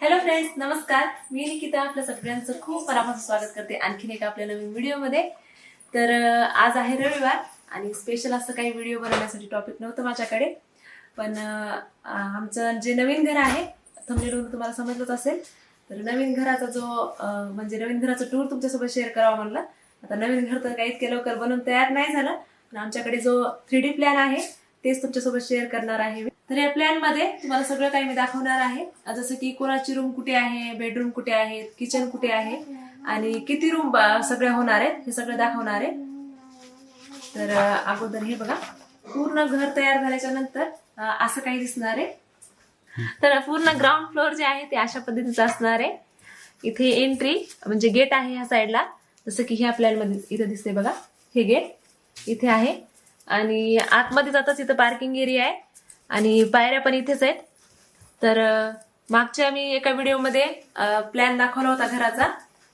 Hello friends नमस्कार. मी निकिता आपल्या सगळ्यांचं खूप मनापासून स्वागत करते आणखीन एका आपल्या नवीन व्हिडिओमध्ये. तर आज आहे रविवार आणि स्पेशल असं काही व्हिडिओ बनवण्यासाठी टॉपिक नव्हतं माझ्याकडे. पण आमचं जे नवीन घर आहे थंबनेलवरून तुम्हाला समजलंच असेल. तर नवीन घराचा जो म्हणजे नवीन घराचा टूर तुमच्यासोबत शेअर करावा म्हणलं. आता नवीन घर तर काही इतक्या लवकर बनवून तयार नाही झालं. पण आमच्याकडे जो थ्री डी प्लॅन आहे तेच तुमच्यासोबत शेअर करणार आहे तर या प्लॅनमध्ये तुम्हाला सगळं काही मी दाखवणार आहे. जसं की कोणाची रूम कुठे आहे बेडरूम कुठे आहे किचन कुठे आहे आणि किती रूम सगळ्या होणार आहेत हे सगळं दाखवणार आहे. तर अगोदर हे बघा. पूर्ण घर तयार झाल्याच्यानंतर असं काही दिसणार आहे. तर पूर्ण ग्राउंड फ्लोअर जे आहे ते अशा पद्धतीचं असणार आहे. इथे एंट्री म्हणजे गेट आहे ह्या साईडला जसं की ह्या प्लॅनमध्ये इथे दिसते बघा. हे गेट इथे आहे. आणि आतमध्ये जाताच इथं पार्किंग एरिया आहे. आणि पायऱ्या पण इथेच आहेत. तर मागच्या मी एका व्हिडिओमध्ये प्लॅन दाखवला होता घराचा.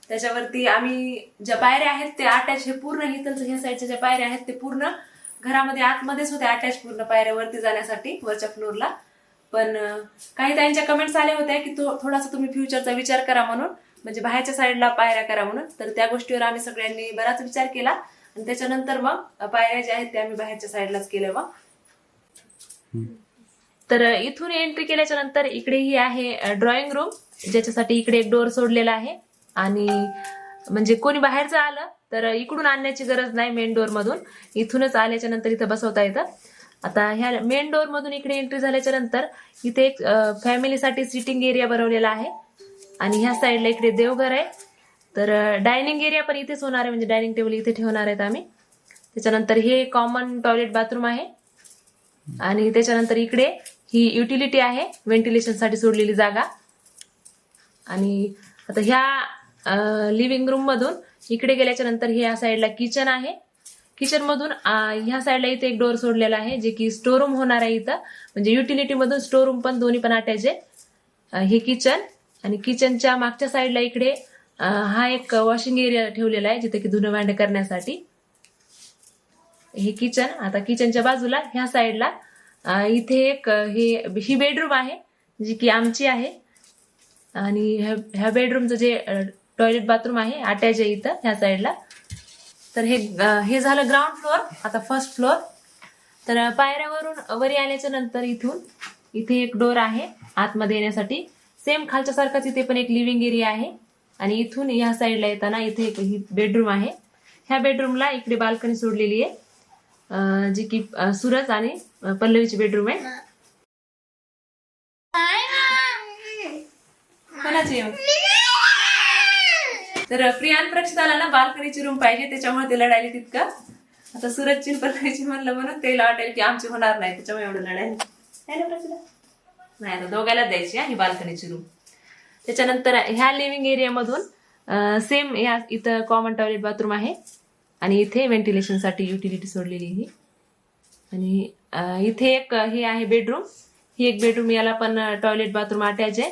त्याच्यावरती आम्ही ज्या पायऱ्या आहेत ते अटॅच हे पूर्ण इथं ह्या साईडच्या ज्या पायऱ्या आहेत ते पूर्ण घरामध्ये आतमध्येच होते अटॅच पूर्ण पायऱ्यावरती जाण्यासाठी वरच्या फ्लोरला पण काही त्यांच्या कमेंट्स आल्या होत्या की तो थोडासा तुम्ही फ्युचरचा विचार करा म्हणून. म्हणजे बाहेरच्या साईडला पायऱ्या करा म्हणून. तर त्या गोष्टीवर आम्ही सगळ्यांनी बराच विचार केला. आणि त्याच्यानंतर मग पायऱ्या ज्या आहेत त्या आम्ही बाहेरच्या साईडलाच केल्या मग तर इथून एंट्री केल्याच्यानंतर इकडे ही आहे ड्रॉइंग रूम ज्याच्यासाठी इकडे एक डोअर सोडलेला आहे. आणि म्हणजे कोणी बाहेरचं आलं तर इकडून आणण्याची गरज नाही मेन डोअर मधून. इथूनच आल्याच्यानंतर इथं बसवता येतं. आता ह्या मेन डोअर मधून इकडे एंट्री झाल्याच्यानंतर इथे एक फॅमिलीसाठी सिटिंग एरिया बनवलेला आहे. आणि ह्या साईडला इकडे देवघर आहे. तर डायनिंग एरिया पण इथेच होणार आहे म्हणजे डायनिंग टेबल इथे ठेवणार आहेत आम्ही. त्याच्यानंतर हे कॉमन टॉयलेट बाथरूम आहे. आणि त्याच्यानंतर इकडे ही युटिलिटी आहे व्हेंटिलेशनसाठी सोडलेली जागा. आणि आता ह्या लिव्हिंग रूम मधून इकडे गेल्याच्यानंतर हे या साईडला किचन आहे. किचन मधून ह्या साईडला इथे एक डोअर सोडलेला आहे जे की स्टोर रूम होणार आहे इथं. म्हणजे युटिलिटी मधून स्टोर रूम पण दोन्ही पण अटॅच आहे. हे किचन आणि किचनच्या मागच्या साईडला इकडे हा एक वॉशिंग एरिया ठेवलेला आहे जिथे की धुणं भांडे करण्यासाठी. हे किचन आता किचनच्या बाजूला ह्या साईडला इथे एक हे ही बेडरूम आहे जी की आमची आहे. आणि ह्या- ह्या बेडरूमचं जे टॉयलेट बाथरूम आहे अटॅच आहे इथं ह्या साईडला तर हे हे झालं ग्राउंड फ्लोअर आता फर्स्ट फ्लोअर तर पायऱ्यावरून वरी आल्याच्यानंतर इथून इथे एक डोर आहे आतमध्ये येण्यासाठी. सेम खालच्या सारखाच इथे पण एक लिव्हिंग एरिया आहे. आणि इथून ह्या साईडला येताना इथे एक ही बेडरूम आहे. ह्या बेडरूमला इकडे बाल्कनी सोडलेली आहे. अं, जी की सुरज आणि पल्लवीची बेडरूम आहे? तर प्रियान प्रक्षिताला ना बाल्कनीची रूम पाहिजे त्याच्यामुळे ते लढायला तितकं आता सुरजची पल्लवीची म्हणलं म्हणून ते वाटेल की आमची होणार नाही त्याच्यामुळे एवढं लढायला. है ना प्रक्षिता. नाही आता दोघायलाच द्यायची ही बाल्कनीची रूम त्याच्यानंतर ह्या लिव्हिंग एरियामधून सेम या इथं कॉमन टॉयलेट बाथरूम आहे. आणि इथे व्हेंटिलेशनसाठी युटिलिटी सोडलेली ही आणि इथे एक हे आहे बेडरूम ही एक बेडरूम याला पण टॉयलेट बाथरूम अटॅच आहे.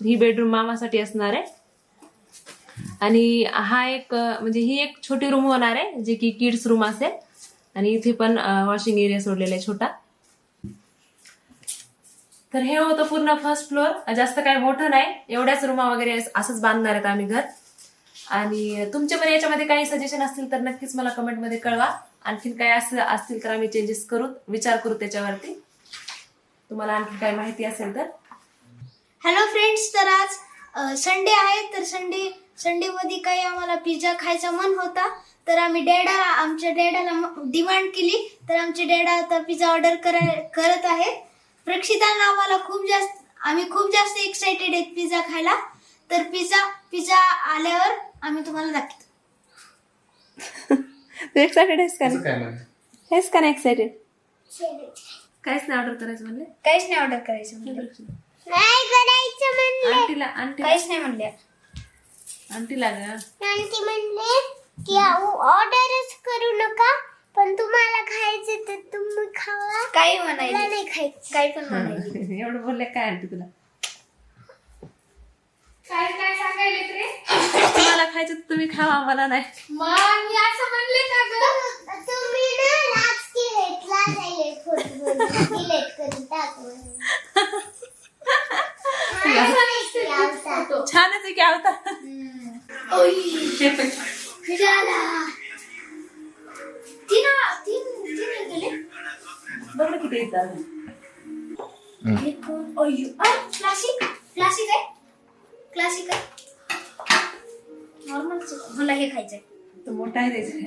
ही बेडरूम मामासाठी असणार आहे. आणि हा एक म्हणजे ही एक छोटी रूम होणार आहे जे की किड्स रूम असेल. आणि इथे पण वॉशिंग एरिया सोडलेला आहे छोटा. तर हे होतं पूर्ण फर्स्ट फ्लोअर जास्त काय मोठं नाही. एवढ्याच रूमा वगैरे असंच बांधणार आहेत आम्ही घर. आणि तुमचे पण याच्यामध्ये काही सजेशन असतील तर नक्कीच मला कमेंटमध्ये कळवा. आणखीन काय असं असतील तर आम्ही चेंजेस करू विचार करू त्याच्यावरती. तुम्हाला आणखी काही माहिती असेल तर. हॅलो फ्रेंड्स तर आज संडे आहे. तर संडे संडे मध्ये काही आम्हाला पिझ्झा खायचा मन होता. तर आम्ही डॅडा आमच्या डॅडाला डिमांड केली. तर आमचे डॅडा आता पिझ्झा ऑर्डर करत आहेत. प्रक्षितानं आम्हाला खूप जास्त आम्ही खूप जास्त एक्साइटेड आहेत पिझ्झा खायला. तर पिझ्झा पिझ्झा आल्यावर आम्ही तुम्हाला दाखवतो. तू एक्सायटेड आहेस का म्हणे? आहेस का नाही एक्सायटेड काहीच नाही ऑर्डर करायचं म्हणले. काहीच नाही ऑर्डर करायचं म्हणलं. नाही करायचं. म्हणले. आंटीला आंटी काहीच नाही म्हणले. आंटीला ग. आंटी म्हणले की ऑर्डरच करू नका. पण तुम्हाला खायचं तर तुम्ही खावा. काही मला म्हणायचे नाही खायचं. काही पण म्हणायचे. एवढं बोलले काय आंटी तुला? काय काय सांगायले रे? तुम्हाला खायचं तर तुम्ही खावा मला नाही. मग मी असं म्हणले का ग? तुम्ही ना लाच की हेटला जाईल फोटो डिलीट करून टाकू. तुला- यावं छानच आहे की तीन बघ ना किती येतात एक अय्यो क्लासिक क्लासिक आहे क्लासिक आहे नॉर्मल मला हे खायचंय तो मोठा आहे त्याचे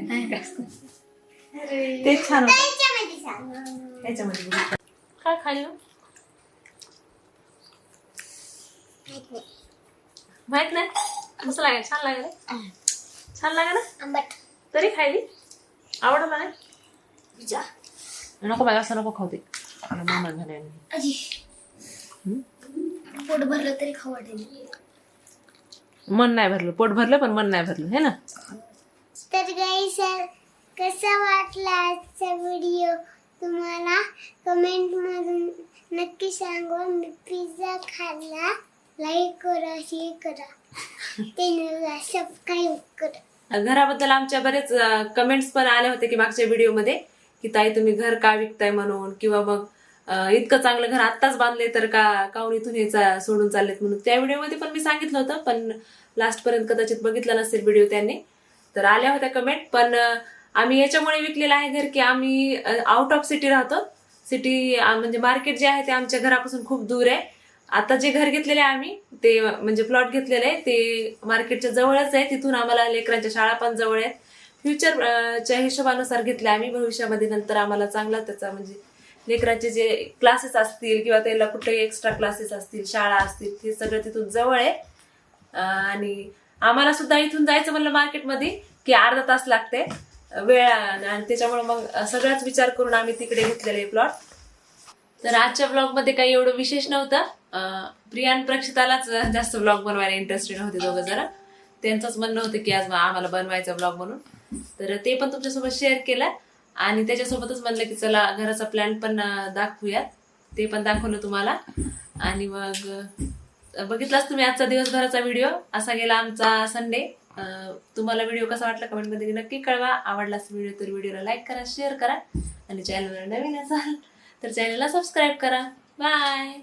अरे. ते छान होतं. त्याच्यामध्ये सांग. त्याच्यामध्ये बघू. काय खाल्लं माहीत नाही. माहीत नाही? कसं लागेल. छान लागेल छान लागेल ना? आंबट. तरी खायली. आवडला नाही? पिझ्झा नको बाय असं नको खाऊ दे मला मम्मा झाले अजी पोट भरलं तरी खाऊ वाटेल. मन नाही भरलं. पोट भरलं पण मन नाही भरलं हे ना? तर गाई सर कसा वाटला आजचा व्हिडिओ तुम्हाला कमेंट मधून नक्की सांगा. मी पिझ्झा खाल्ला. लाईक करा शेअर करा. चॅनलला सबस्क्राईब करा. घराबद्दल आमच्या बरेच कमेंट्स पण आले होते की मागच्या व्हिडिओमध्ये की ताई तुम्ही घर का विकताय म्हणून? किंवा मग इतकं चांगलं घर आत्ताच बांधले तर का काऊन इथून हे चा- सोडून चाललेत म्हणून? त्या व्हिडिओमध्ये पण मी सांगितलं होतं पण लास्टपर्यंत कदाचित बघितला नसेल व्हिडिओ त्यांनी. तर आल्या होत्या कमेंट पण आम्ही याच्यामुळे विकलेलं आहे घर की आम्ही आउट ऑफ सिटी राहतो. सिटी म्हणजे मार्केट जे आहे ते आमच्या घरापासून खूप दूर आहे. आता जे घर घेतलेले आहे आम्ही ते म्हणजे प्लॉट घेतलेले आहे ते मार्केटच्या जवळच आहे. तिथून आम्हाला लेकरांच्या शाळा पण जवळ आहेत. फ्युचरच्या हिशोबानुसार घेतले आम्ही भविष्यामध्ये नंतर आम्हाला चांगला त्याचा म्हणजे लेकरांचे जे क्लासेस असतील किंवा त्याला कुठे एक्स्ट्रा क्लासेस असतील शाळा असतील ते सगळं तिथून जवळ आहे. आणि आम्हाला सुद्धा इथून जायचं म्हणलं मार्केटमध्ये की अर्धा तास लागते. वेळ आणि त्याच्यामुळे मग सगळाच विचार करून आम्ही तिकडे घेतलेले प्लॉट तर आजच्या ब्लॉगमध्ये काही एवढं विशेष नव्हतं. प्रियान प्रक्षितालाच जास्त ब्लॉग बनवायला इंटरेस्टेड होते दोघं जरा त्यांचंच म्हणणं होतं की आज आम्हाला बनवायचं ब्लॉग म्हणून. तर ते पण तुमच्यासोबत शेअर केला. आणि त्याच्यासोबतच म्हणलं की चला घराचा प्लॅन पण दाखवूयात. ते पण दाखवलं तुम्हाला. आणि मग बघितलाच तुम्ही आजचा दिवसभराचा व्हिडिओ असा गेला आमचा संडे तुम्हाला व्हिडिओ कसा वाटला कमेंटमध्ये नक्की कळवा. आवडला व्हिडिओ तर व्हिडिओला लाईक करा शेअर करा. आणि चॅनलवर नवीन असाल तर चॅनलला सबस्क्राईब करा. बाय